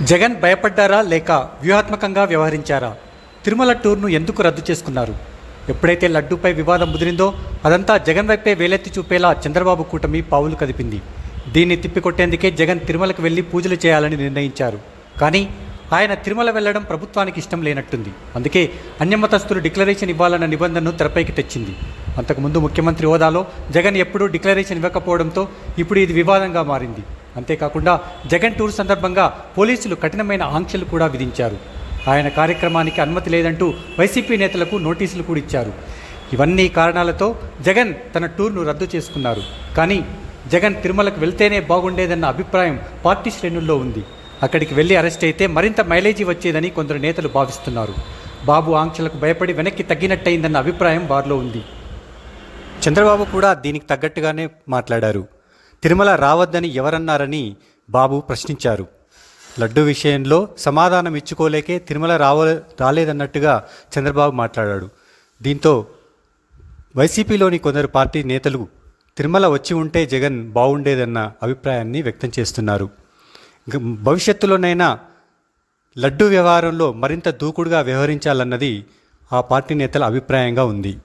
జగన్ భయపడ్డారా లేక వ్యూహాత్మకంగా వ్యవహరించారా? తిరుమల టూర్ను ఎందుకు రద్దు చేసుకున్నారు? ఎప్పుడైతే లడ్డూపై వివాదం ముదిరిందో అదంతా జగన్ వైపే వేలెత్తి చూపేలా చంద్రబాబు కూటమి పావులు కదిపింది. దీన్ని తిప్పికొట్టేందుకే జగన్ తిరుమలకు వెళ్ళి పూజలు చేయాలని నిర్ణయించారు. కానీ ఆయన తిరుమల వెళ్ళడం ప్రభుత్వానికి ఇష్టం లేనట్టుంది. అందుకే అన్యమతస్తులు డిక్లరేషన్ ఇవ్వాలన్న నిబంధనను తెరపైకి తెచ్చింది. అంతకుముందు ముఖ్యమంత్రి హోదాలో జగన్ ఎప్పుడూ డిక్లరేషన్ ఇవ్వకపోవడంతో ఇప్పుడు ఇది వివాదంగా మారింది. అంతేకాకుండా జగన్ టూర్ సందర్భంగా పోలీసులు కఠినమైన ఆంక్షలు కూడా విధించారు. ఆయన కార్యక్రమానికి అనుమతి లేదంటూ వైసీపీ నేతలకు నోటీసులు కూడా ఇచ్చారు. ఇవన్నీ కారణాలతో జగన్ తన టూర్ను రద్దు చేసుకున్నారు. కానీ జగన్ తిరుమలకు వెళ్తేనే బాగుండేదన్న అభిప్రాయం పార్టీ శ్రేణుల్లో ఉంది. అక్కడికి వెళ్ళి అరెస్ట్ అయితే మరింత మైలేజీ వచ్చేదని కొందరు నేతలు భావిస్తున్నారు. బాబు ఆంక్షలకు భయపడి వెనక్కి తగ్గినట్టయిందన్న అభిప్రాయం వారిలో ఉంది. చంద్రబాబు కూడా దీనికి తగ్గట్టుగానే మాట్లాడారు. తిరుమల రావద్దని ఎవరన్నారని బాబు ప్రశ్నించారు. లడ్డు విషయంలో సమాధానం ఇచ్చుకోలేకే తిరుమల రావ రాలేదన్నట్టుగా చంద్రబాబు మాట్లాడాడు. దీంతో వైసీపీలోని కొందరు పార్టీ నేతలు తిరుమల వచ్చి ఉంటే జగన్ బాగుండేదన్న అభిప్రాయాన్ని వ్యక్తం చేస్తున్నారు. భవిష్యత్తులోనైనా లడ్డు వ్యవహారంలో మరింత దూకుడుగా వ్యవహరించాలన్నది ఆ పార్టీ నేతల అభిప్రాయంగా ఉంది.